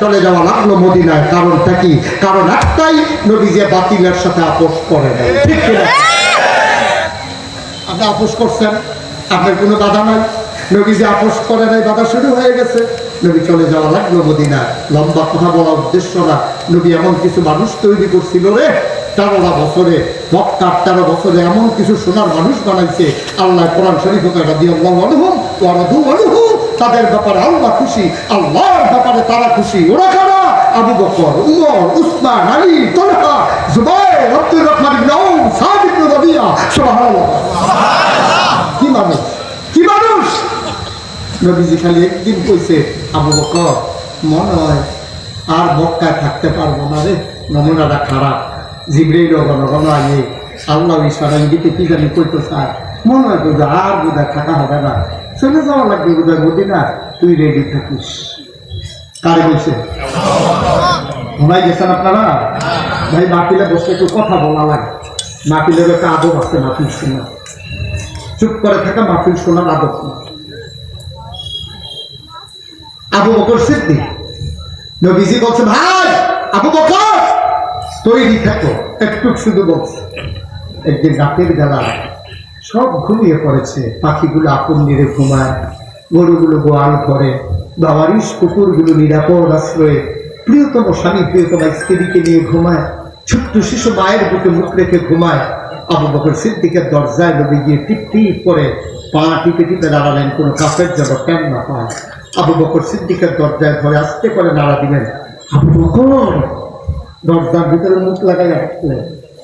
চলে যাওয়া লাগল মদিনায় কারণটা কি? কারণ একটাই নবী যে বাতিলের সাথে আপোষ করে ঠিক আপনি আপোষ করছেন? আপনার কোনো বাধা নাই? নবী যে আপোষ করে নাই, বাধা শুরু হয়ে গেছে। নবী চলে যাওয়া লাগল মদিনায়। লম্বা কথা বলা উদ্দেশ্য না। নবী এমন কিছু মানুষ তৈরি করছিল রে। তেরোটা বছরে, মক্কার তেরো বছরে এমন কিছু সোনার মানুষ বানাইছে। আল্লাহ কোরআন শরীফ রাদি আল্লাহ আলহুম ওয়ারাদু আলহু তাদের ব্যাপারে আল্লাহ খুশি আল্লাহর ব্যাপারে তারা খুশি। ওরা কারা? আবু বকর উমর উসমান আলী তলহা জুবাইর আব্দুর রহমান ইবনে আউফ সাদ ইবনে রাবিয়া সুবহানাল্লাহ। কি মানুষ? কি মানুষ? নবীজি খালি একদিন কইছে আবু বকর মনে হয় আর মক্কায় থাকতে পারব না রে নমুনাটা খারাপ। জিবরেই ঘন ঘন আগে আল্লাহ ইশারা ইঙ্গিতে কি জানি কইতে চায় মনে হয় আর থাকা হবে না। চলে যাওয়া লাগবে বোধ হয় মদিনা তুই রেডি থাকিস। কারে বলছে? ঘুমাই গেছেন আপনারা? ভাই বসে একটু কথা বলা লাগে। মাটিলের একটা আদব আছে শোনা। চুপ করে থাকা মাহফিল শোনার আদব না আবু বকর সিদ্দিক। নবীজি বলছে, ভাই, আবু বকর, তৈরি থাকো। একটু শুধু বলছে একদিন রাতের বেলা সব ঘুমিয়ে পড়েছে। পাখিগুলো আপন নিরে ঘুমায়, গরুগুলো গোয়াল করে, বাবারিশ কুকুরগুলো নিরাপদ আশ্রয়ে প্রিয়তম স্বামী প্রিয়তম স্ত্রীকে নিয়ে ঘুমায়, ছোট্ট শিশু মায়ের বুকে মুখ রেখে ঘুমায়। আবু বকর সিদ্দিকের দরজায় নবী গিয়ে টিপ টিপ করে পা টিপে টিপে দাঁড়ালেন কোনো কাপের যেন কেন না পায়। আবু বকর সিদ্দিকের দরজায় ধরে আসতে করে নাড়া দিলেন, আবু বকর! দরজার ভিতরে মুখ লাগাই রাখলেন।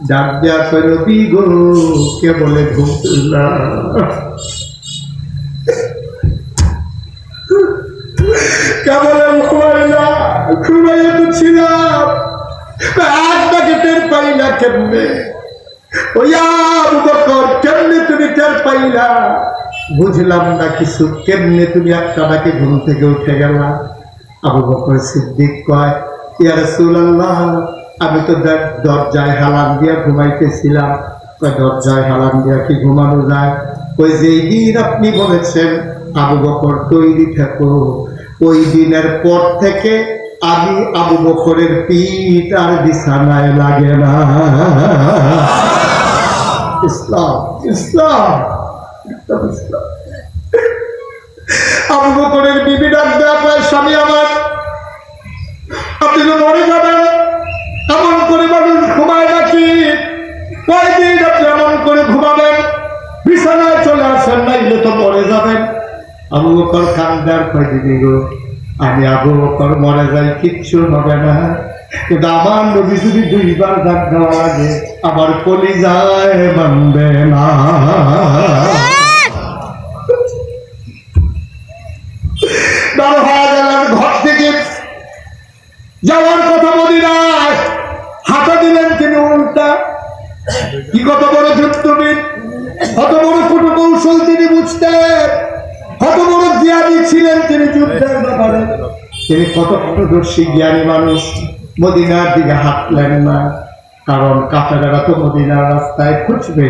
ডাক দেয়া কইল গো কে বলে ঘুম তুললাম কেবলে ঘুমাইলা ঘুমাইয়া তো ছিলাম। একটাকে টের পাই না কেমনে? বকর কেমনে তুমি টের পাইলা বুঝলাম না কিছু, কেমনে তুমি একটা ডাকে ঘুম থেকে উঠে গেলা? আবু বকর সিদ্দিক কয় আমি তো দর- দরজায় হালান দিয়া ঘুমাইতেছিলাম। দরজায় হালান দিয়া কি ঘুমানো যায়? ওই যে দিন আপনি বলেছেন, আবু বকর তৈরি থাকো। ওই দিনের পর থেকে আমি আবু বকরের পিঠ আর বিছানায় লাগে না। ইসলাম ইসলাম আবু বকরের বিবি ডাক দেওয়া স্বামী আমার মরে এমন করে মানুষ ঘুমায় নাকি? কয়দিন আপনি এমন করে ঘুমাবেন? বিছানায় চলে আসেন নাইলে তো মরে যাবেন। কান্দার, কয়দিন গো আমি আবু বকর, মরে যাই, কিচ্ছু হবে না। কিন্তু আমার নবী যদি দুইবার ডাক দেওয়া লাগে আমার কলি যায় মানবে না বার হয়ে গেলেন ঘর থেকে যাওয়ার কথা বলি না হাতে দিলেন তিনি উল্টা কি কত বড় যুদ্ধবিদ কত বড় কৌশল তিনি কত বড় জ্ঞানী ছিলেন তিনি যুদ্ধের ব্যাপারে। তিনি কত জ্ঞানী মানুষ, মদিনার দিকে হাঁটলেন না, কারণ তো মদিনার রাস্তায় খুঁজবে।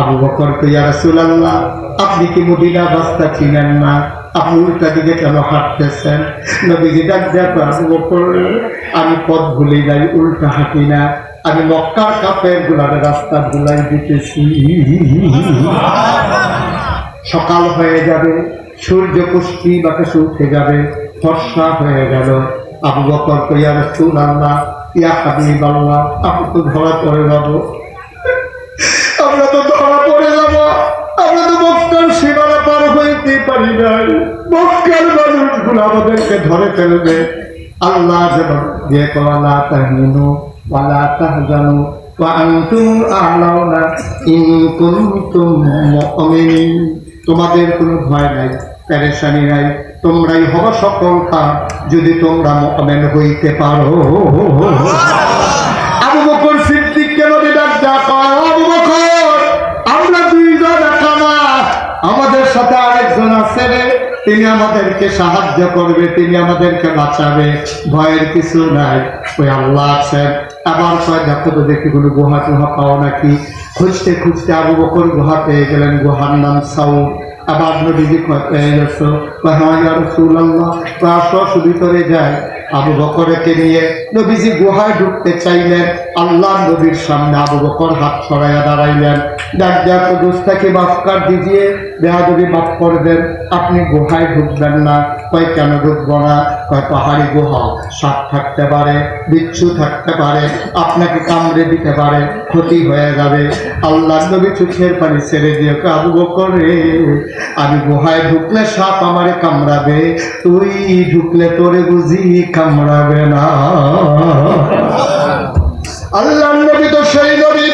আবু বকর আপনি কি মদিনার রাস্তা চিনেন না? আপনি উল্টা দিকে কেন হাঁটতেছেন? নবীজি ডাক দেখো আবু বকর, আমি পথ ভুলে যাই উল্টা হাঁটি না। আমি মক্কার কাপে গুলার রাস্তা ভুলাই দিতেছি। সকাল হয়ে যাবে, সূর্য পুষ্টি বাতাসে উঠে যাবে ফর্সা হয়ে গেল। আবু বকর কইয়া রসুল আল্লাহ ইয়া হাবিব আল্লাহ আপনি তো ধরা পড়ে যাব। আমরা তো ধরা পড়ে যাব। আমরা তো মক্কার সীমানা পার হইতে পারি নাই। মক্কার মানুষগুলো আমাদেরকে ধরে ফেলবে। আল্লাহ যেমন যে কলা তাহিনু ওয়ালা তাহজানু وأنتم أعلون إن كنتم مؤمنين তোমাদের কোনো ভয় নাই প্যারেশানি নাই তোমরাই হব সকল কাজ যদি তোমরা মমেন হইতে পারো তিনি আমাদেরকে সাহায্য করবে, তিনি আমাদেরকে বাঁচাবে। ভয়ের কিছু নাই। ওই আল্লাহ আছেন। আবার সবাই দেখো তো দেখি কোনো গুহা টুহা পাও নাকি? খুঁজতে খুঁজতে আবু বকর গুহা পেয়ে গেলেন, গুহার নাম সাউদ আবার গেছো কয় হ্যাঁ আসো ভিতরে যায়, আবু বকরকে নিয়ে নবীজি গুহায় ঢুকতে চাইলেন। আল্লাহ নবীর সামনে আবু বকর হাত ছড়াইয়া দাঁড়াইলেন। ডাক ডাক দুস্তাকে থেকে বাফকার দিজিয়ে বেহাদবি মাফ করবেন, আপনি গুহায় ঢুকবেন না। কয় কেন ঢুকবো না? কয় পাহাড়ি গুহা সাপ থাকতে পারে বিচ্ছু থাকতে পারে আপনাকে কামড়ে দিতে পারে ক্ষতি হয়ে যাবে। আল্লাহ নবী চোখের পানি ছেড়ে দিয়ে কয়, আবু বকর রে আমি গুহায় ঢুকলে সাপ আমারে কামড়াবে তুই ঢুকলে তোরে বুঝি কামড়াবে না। আল্লাহ নবী তো সেই নবী।